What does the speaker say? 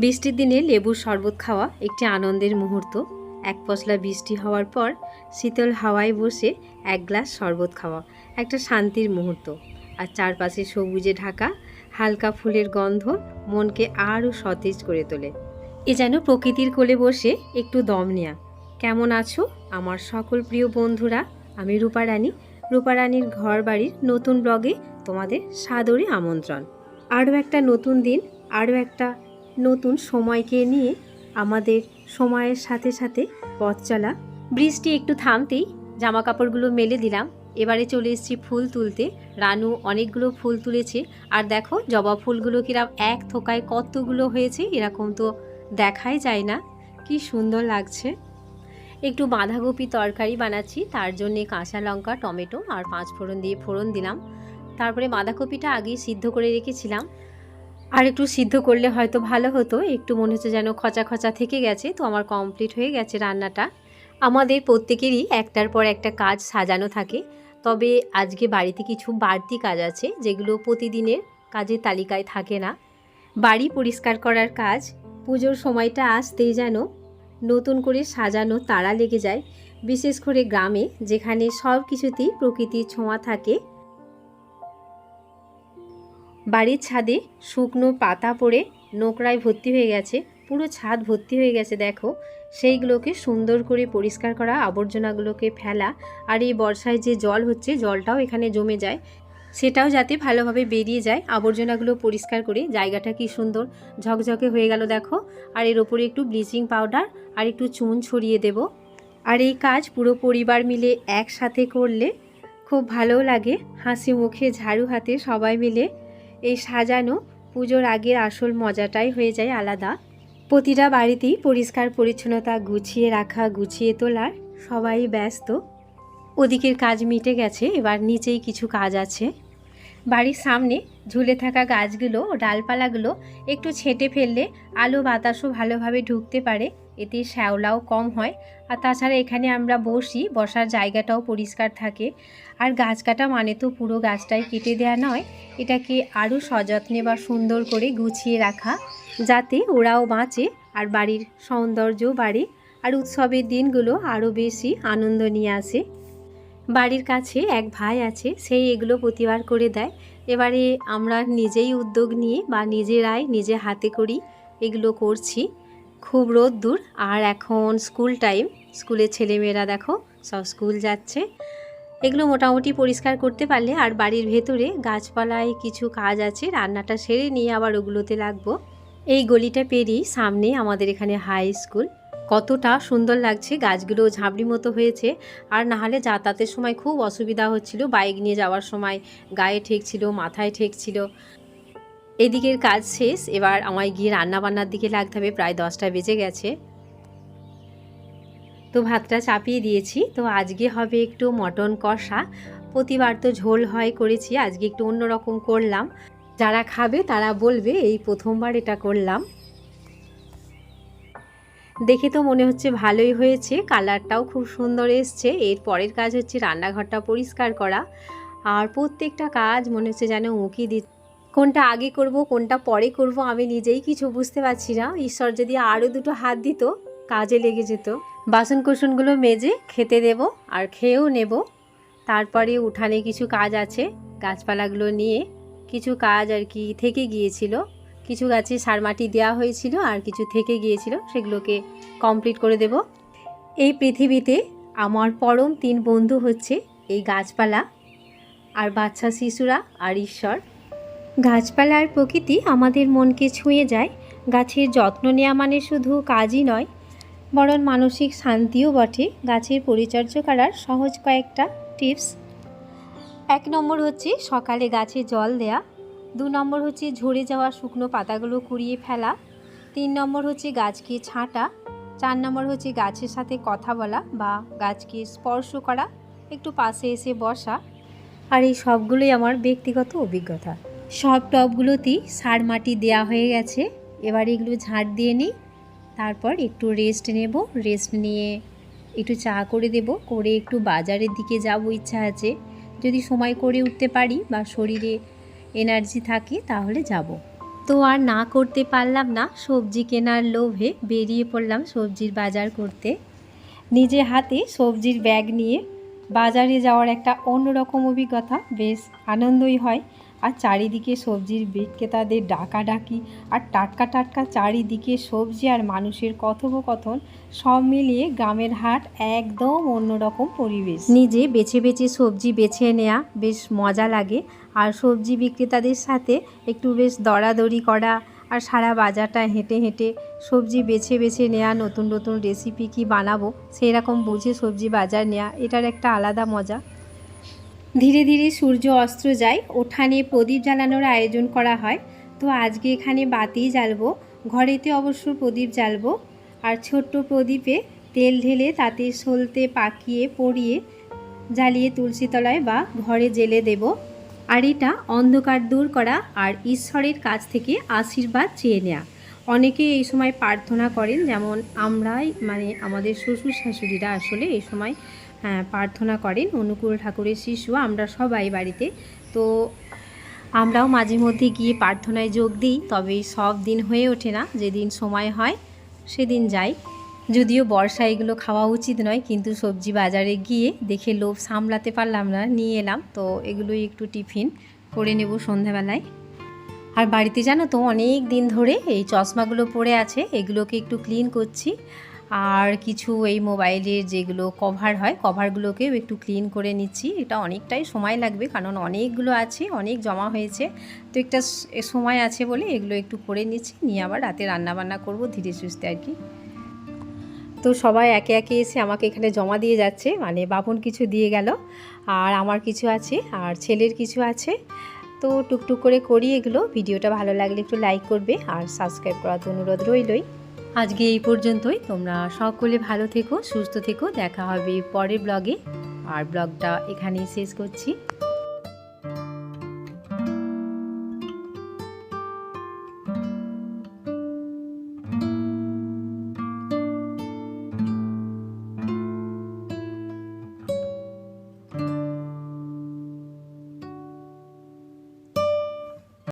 বৃষ্টির দিনে লেবুর শরবত খাওয়া একটি আনন্দের মুহূর্ত। এক পশলা বৃষ্টি হওয়ার পর শীতল হাওয়ায় বসে এক গ্লাস শরবত খাওয়া একটা শান্তির মুহূর্ত। আর চারপাশে সবুজে ঢাকা হালকা ফুলের গন্ধ মনকে আরও সতেজ করে তোলে। এ যেন প্রকৃতির কোলে বসে একটু দম নেয়া। কেমন আছো আমার সকল প্রিয় বন্ধুরা? আমি রূপা রানী। রূপা রানীর ঘর বাড়ির নতুন ব্লগে তোমাদের সাদরে আমন্ত্রণ। আরও একটা নতুন দিন, আরও একটা নতুন সময়কে নিয়ে আমাদের সময়ের সাথে সাথে পথ চলা। বৃষ্টি একটু থামতেই জামা কাপড়গুলো মেলে দিলাম। এবারে চলে এসেছি ফুল তুলতে। রানু অনেকগুলো ফুল তুলেছে। আর দেখো, জবা ফুলগুলো কিরাম এক থোকায় কতগুলো হয়েছে এরকম তো দেখাই যায় না। কি সুন্দর লাগছে। একটু বাঁধাকপি তরকারি বানাচ্ছি, তার জন্যে কাঁচা লঙ্কা, টমেটো আর পাঁচ ফোড়ন দিয়ে ফোড়ন দিলাম। তারপরে বাঁধাকপিটা আগেই সিদ্ধ করে রেখেছিলাম। আর একটু সিদ্ধ করলে হয়তো ভালো হতো। একটু মনে হচ্ছে যেন খচা খচা থেকে গেছে, তো আমার কমপ্লিট হয়ে গেছে রান্নাটা। আমাদের প্রত্যেকেরই একটার পর একটা কাজ সাজানো থাকে। তবে আজকে বাড়িতে কিছু বাড়তি কাজ আছে, যেগুলো প্রতিদিনের কাজের তালিকায় থাকে না। বাড়ি পরিষ্কার করার কাজ, পুজোর সময়টা আসতেই যেন নতুন করে সাজানো তাড়া লেগে যায়। বিশেষ করে গ্রামে, যেখানে সব কিছুতেই প্রকৃতির ছোঁয়া থাকে বাড়ির ছাদে শুকনো পাতা পড়ে নোকরায় ভর্তি হয়ে গেছে, পুরো ছাদ ভর্তি হয়ে গেছে, দেখো। সেইগুলোকে সুন্দর করে পরিষ্কার করা, আবর্জনাগুলোকে ফেলা, আর এই বর্ষায় যে জল হচ্ছে, জলটাও এখানে জমে যায়। সেটাও যাতে ভালোভাবে বেরিয়ে যায়, আবর্জনাগুলো পরিষ্কার করে, জায়গাটা কি সুন্দর, ঝকঝকে হয়ে গেল, দেখো। আর এর ওপরে একটু ব্লিচিং পাউডার আর একটু চুন ছড়িয়ে দেব। আর এই কাজ পুরো পরিবার মিলে একসাথে করলে খুব ভালো লাগে, হাসি মুখে ঝাড়ু হাতে সবাই মিলে এই সাজানো পুজোর আগের আসল মজাটাই হয়ে যায় আলাদা। প্রতিটা বাড়িতেই পরিষ্কার পরিচ্ছন্নতা গুছিয়ে রাখা, গুছিয়ে তোলার সবাই ব্যস্ত। ওদিকের কাজ মিটে গেছে, এবার নিচেই কিছু কাজ আছে। বাড়ির সামনে ঝুলে থাকা গাছগুলো ডালপালাগুলো একটু ছেটে ফেললে আলো বাতাসও ভালোভাবে ঢুকতে পারে। এতে শ্যাওলাও কম হয়। আর তাছাড়া এখানে আমরা বসি, বসার জায়গাটাও পরিষ্কার থাকে। আর গাছ কাটা মানে তো পুরো গাছটাই কেটে দেওয়া নয়। এটাকে আরও সযত্নে বা সুন্দর করে গুছিয়ে রাখা, যাতে ওরাও বাঁচে আর বাড়ির সৌন্দর্য বাড়ে। আর উৎসবের দিনগুলো আরও বেশি আনন্দ নিয়ে আসে। বাড়ির কাছে এক ভাই আছে, সেই এগুলো প্রতিবার করে দেয়। এবারে আমরা নিজেই উদ্যোগ নিয়ে বা নিজেরাই নিজে হাতে করি এগুলো করছি। খুব রোদ্দুর আর এখন স্কুল টাইম। স্কুলের ছেলেমেয়েরা দেখো, সব স্কুল যাচ্ছে। এগুলো মোটামুটি পরিষ্কার করতে পারলে আর বাড়ির ভেতরে গাছপালায় কিছু কাজ আছে, রান্নাটা সেরে নিয়ে আবার ওগুলোতে লাগবো। এই গলিটা পেরিয়ে সামনে আমাদের এখানে হাই স্কুল কতটা সুন্দর লাগছে, গাছগুলো ঝাঁপড়ি মতো হয়েছে। আর নাহলে যাতায়াতের সময় খুব অসুবিধা হচ্ছিল, বাইক নিয়ে যাওয়ার সময় গায়ে ঠেকছিল, মাথায় ঠেকছিল। এদিকের কাজ শেষ, এবার আমায় গিয়ে রান্না বান্নার দিকে লাগতে হবে, প্রায় দশটা বেজে গেছে। তো ভাতটা চাপিয়ে দিয়েছি, তো আজকে হবে একটু মটন কষা। প্রতিবার তো ঝোল হয় করেছি, আজকে একটু অন্যরকম করলাম। যারা খাবে তারা বলবে, এই প্রথমবার এটা করলাম। দেখে তো মনে হচ্ছে ভালোই হয়েছে, কালারটাও খুব সুন্দর এসছে। এর পরের কাজ হচ্ছে রান্নাঘরটা পরিষ্কার করা। আর প্রত্যেকটা কাজ মনে হচ্ছে যেন উঁকি দি কোনটা আগে করব, কোনটা পরে করব, আমি নিজেই কিছু বুঝতে পারছি না। ঈশ্বর যদি আরও দুটো হাত দিত, কাজে লেগে যেত। বাসন কোসনগুলো মেজে খেতে দেব আর খেয়েও নেব। তারপরে উঠানে কিছু কাজ আছে, গাছপালাগুলো নিয়ে কিছু কাজ আর কি থেকে গিয়েছিল। কিছু গাছে সার মাটি দেওয়া হয়েছিল আর কিছু থেকে গিয়েছিল, সেগুলোকে কমপ্লিট করে দেব। এই পৃথিবীতে আমার পরম তিন বন্ধু হচ্ছে এই গাছপালা আর বাচ্চা শিশুরা আর ঈশ্বর। গাছপালা আর প্রকৃতি আমাদের মনকে ছুঁয়ে যায়। গাছের যত্ন নেওয়া মানে শুধু কাজই নয়, বরং মানসিক শান্তিও বটে। গাছের পরিচর্যা করার সহজ কয়েকটা টিপস এক নম্বর হচ্ছে সকালে গাছে জল দেয়া। দু নম্বর হচ্ছে ঝরে যাওয়া শুকনো পাতাগুলো কুড়িয়ে ফেলা। তিন নম্বর হচ্ছে গাছকে ছাঁটা। চার নম্বর হচ্ছে গাছের সাথে কথা বলা বা গাছকে স্পর্শ করা, একটু পাশে এসে বসা। আর এই সবগুলোই আমার ব্যক্তিগত অভিজ্ঞতা। সব টবগুলোতেই সার মাটি দেয়া হয়ে গেছে। এবার এগুলো ঝাঁট দিয়ে নিই। তারপর একটু রেস্ট নেব। রেস্ট নিয়ে একটু চা করে দেব। করে একটু বাজারের দিকে যাব ইচ্ছা আছে। যদি সময় করে উঠতে পারি বা শরীরে এনার্জি থাকে, তাহলে যাব। তো আর না করতে পারলাম না, সবজি কেনার লোভে বেরিয়ে পড়লাম সবজির বাজার করতে। নিজে হাতে সবজির ব্যাগ নিয়ে বাজারে যাওয়ার একটা অন্যরকম অভিজ্ঞতা, বেশ আনন্দই হয়। আর চারিদিকে সবজির বিক্রেতাদের ডাকাডাকি আর টাটকা টাটকা চারিদিকে সবজি আর মানুষের কথোপকথন সব মিলিয়ে গ্রামের হাট একদম অন্যরকম পরিবেশ। নিজে বেছে বেছে সবজি বেছে নেওয়া বেশ মজা লাগে আর সবজি বিক্রেতাদের সাথে একটু বেশ দরাদরি করা আর সারা বাজারটা হেঁটে হেঁটে সবজি বেছে বেছে নেওয়া নতুন নতুন রেসিপি কি বানাবো সেই রকম বুঝে সবজি বাজার নেওয়া এটার একটা আলাদা মজা। ধীরে ধীরে সূর্য অস্ত্র যায়, ওঠানে প্রদীপ জ্বালানোর আয়োজন করা হয়। তো আজকে এখানে বাতি জ্বালবো, ঘরেতে অবশ্য প্রদীপ জ্বালবো। আর ছোট্ট প্রদীপে তেল ঢেলে তাতে সলতে, পাকিয়ে, পরিয়ে জ্বালিয়ে তুলসী তলায় বা ঘরে জেলে দেব। আর এটা অন্ধকার দূর করা আর ঈশ্বরের কাছ থেকে আশীর্বাদ চেয়ে নেওয়া অনেকে এই সময় প্রার্থনা করেন, যেমন আমরাই মানে আমাদের শ্বশুর শাশুড়িরা আসলে এই সময় প্রার্থনা করেন অনুকূল ঠাকুরের শিশু আমরা সবাই বাড়িতে। তো আমরাও মাঝে মধ্যে গিয়ে প্রার্থনায় যোগ দিই, তবে সব দিন হয়ে ওঠে না। যেদিন সময় হয়, সেদিন যাই। যদিও বর্ষা এগুলো খাওয়া উচিত নয়, কিন্তু সবজি বাজারে গিয়ে দেখে লোভ সামলাতে পারলাম না, নিয়ে এলাম। তো এগুলোই একটু টিফিন করে নেব সন্ধ্যাবেলায়। আর বাড়িতে জানো তো, অনেক দিন ধরে এই চশমাগুলো পড়ে আছে, এগুলোকে একটু ক্লিন করছি। আর কিছু এই মোবাইলের যেগুলো কভার হয় কভারগুলোকেও একটু ক্লিন করে নিচ্ছি। এটা অনেকটাই সময় লাগবে, কারণ অনেকগুলো আছে, অনেক জমা হয়েছে। তো একটা সময় আছে বলে এগুলো একটু করে নিচ্ছি, নিয়ে আবার রাতে রান্না বান্না করব ধীরে সুস্থে আর কি। তো সবাই একে একে এসে আমাকে এখানে জমা দিয়ে যাচ্ছে মানে বাপন কিছু দিয়ে গেল, আর আমার কিছু আছে, আর ছেলের কিছু আছে। তো টুকটুক করে করি এগুলো, ভিডিওটা ভালো লাগলে একটু লাইক করবে, আর সাবস্ক্রাইব করার অনুরোধ রইলই। আজকে এই পর্যন্তই। তোমরা সকলে ভালো থেকো, সুস্থ থেকো। দেখা হবে পরের ব্লগে। আর ব্লগটা এখানেই শেষ করছি।